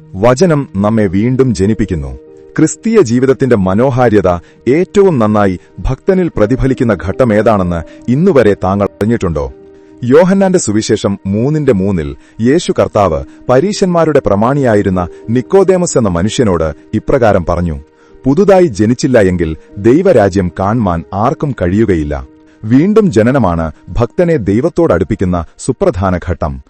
വചനം നമ്മെ വീണ്ടും ജനിപ്പിക്കുന്നു. ക്രിസ്തീയ ജീവിതത്തിന്റെ മനോഹാര്യത ഏറ്റവും നന്നായി ഭക്തനിൽ പ്രതിഫലിക്കുന്ന ഘട്ടമേതാണെന്ന് ഇന്നുവരെ താങ്കൾ അറിഞ്ഞിട്ടുണ്ടോ? യോഹന്നാന്റെ സുവിശേഷം മൂന്നിന്റെ മൂന്നിൽ യേശു കർത്താവ് പരീശന്മാരുടെ പ്രമാണിയായിരുന്ന നിക്കോദേമസ് എന്ന മനുഷ്യനോട് ഇപ്രകാരം പറഞ്ഞു പുതുതായി ജനിച്ചില്ല എങ്കിൽ ദൈവരാജ്യം കാൺമാൻ ആർക്കും കഴിയുകയില്ല. വീണ്ടും ജനനമാണ് ഭക്തനെ ദൈവത്തോടടുപ്പിക്കുന്ന സുപ്രധാന ഘട്ടം.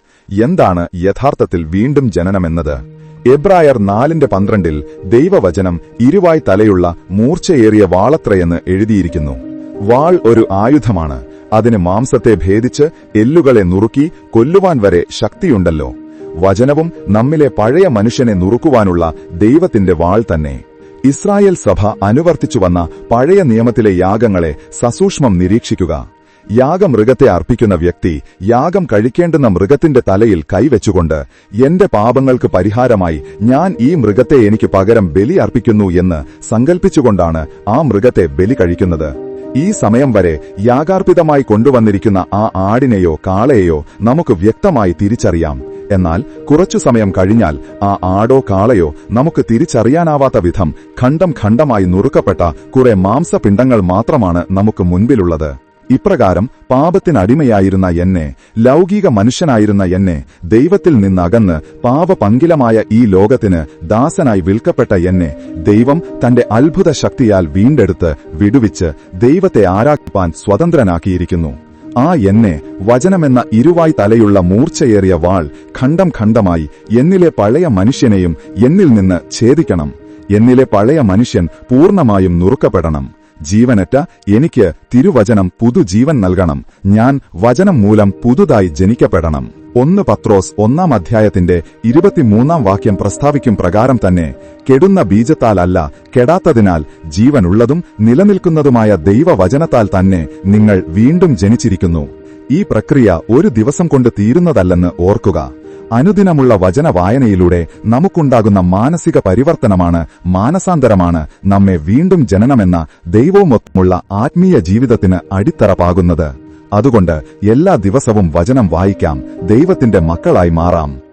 എന്താണ് യഥാർത്ഥത്തിൽ വീണ്ടും ജനനമെന്നത്? എബ്രായർ നാലിന്റെ പന്ത്രണ്ടിൽ ദൈവവചനം ഇരുവായ് തലയുള്ള മൂർച്ചയേറിയ വാളത്രയെന്ന് എഴുതിയിരിക്കുന്നു. വാൾ ഒരു ആയുധമാണ്. അതിന് മാംസത്തെ ഭേദിച്ച് എല്ലുകളെ നുറുക്കി കൊല്ലുവാൻ വരെ ശക്തിയുണ്ടല്ലോ. വചനവും നമ്മിലെ പഴയ മനുഷ്യനെ നുറുക്കുവാനുള്ള ദൈവത്തിന്റെ വാൾ തന്നെ. ഇസ്രായേൽ സഭ അനുവർത്തിച്ചു വന്ന പഴയ നിയമത്തിലെ യാഗങ്ങളെ സസൂക്ഷ്മം നിരീക്ഷിക്കുക. യാഗമൃഗത്തെ അർപ്പിക്കുന്ന വ്യക്തി യാഗം കഴിക്കേണ്ടുന്ന മൃഗത്തിന്റെ തലയിൽ കൈവച്ചുകൊണ്ട് എന്റെ പാപങ്ങൾക്ക് പരിഹാരമായി ഞാൻ ഈ മൃഗത്തെ എനിക്ക് പകരം ബലി അർപ്പിക്കുന്നു എന്ന് സങ്കൽപ്പിച്ചുകൊണ്ടാണ് ആ മൃഗത്തെ ബലി കഴിക്കുന്നത്. ഈ സമയം വരെ യാഗാർപ്പിതമായി കൊണ്ടുവന്നിരിക്കുന്ന ആ ആടിനെയോ കാളയെയോ നമുക്ക് വ്യക്തമായി തിരിച്ചറിയാം. എന്നാൽ കുറച്ചു സമയം കഴിഞ്ഞാൽ ആ ആടോ കാളയോ നമുക്ക് തിരിച്ചറിയാനാവാത്ത വിധം ഖണ്ഡം ഖണ്ഡമായി നുറുക്കപ്പെട്ട കുറെ മാംസപിണ്ഡങ്ങൾ മാത്രമാണ് നമുക്ക് മുൻപിലുള്ളത്. ഇപ്രകാരം പാപത്തിനടിമയായിരുന്ന എന്നെ ലൗകിക മനുഷ്യനായിരുന്ന എന്നെ ദൈവത്തിൽ നിന്നകന്ന് പാപപങ്കിലമായ ഈ ലോകത്തിന് ദാസനായി വിൽക്കപ്പെട്ട എന്നെ ദൈവം തന്റെ അത്ഭുത ശക്തിയാൽ വീണ്ടെടുത്ത് വിടുവിച്ച് ദൈവത്തെ ആരാക്കാൻ സ്വതന്ത്രനാക്കിയിരിക്കുന്നു. ആ എന്നെ വചനമെന്ന ഇരുവായി തലയുള്ള മൂർച്ചയേറിയ വാൾ ഖണ്ഡം ഖണ്ഡമായി എന്നിലെ പഴയ മനുഷ്യനെയും എന്നിൽ നിന്ന് ഛേദിക്കണം. എന്നിലെ പഴയ മനുഷ്യൻ പൂർണമായും നുറുക്കപ്പെടണം. ജീവനറ്റ എനിക്ക് തിരുവചനം പുതുജീവൻ നൽകണം. ഞാൻ വചനം മൂലം പുതുതായി ജനിക്കപ്പെടണം. ഒന്ന് പത്രോസ് ഒന്നാം അധ്യായത്തിന്റെ ഇരുപത്തിമൂന്നാം വാക്യം പ്രസ്താവിക്കും പ്രകാരം തന്നെ കെടുന്ന ബീജത്താലല്ല കെടാത്തതിനാൽ ജീവനുള്ളതും നിലനിൽക്കുന്നതുമായ ദൈവവചനത്താൽ തന്നെ നിങ്ങൾ വീണ്ടും ജനിച്ചിരിക്കുന്നു. ഈ പ്രക്രിയ ഒരു ദിവസം കൊണ്ട് തീരുന്നതല്ലെന്ന് ഓർക്കുക. അനുദിനമുള്ള വചന വായനയിലൂടെ നമുക്കുണ്ടാകുന്ന മാനസിക പരിവർത്തനമാണ് മാനസാന്തരമാണ്. നമ്മെ വീണ്ടും ജനനമെന്ന ദൈവവുമൊത്തമുള്ള ആത്മീയ ജീവിതത്തിന് അടിത്തറപ്പാകുന്നത് അതുകൊണ്ട് എല്ലാ ദിവസവും വചനം വായിക്കാം. ദൈവത്തിന്റെ മക്കളായി മാറാം.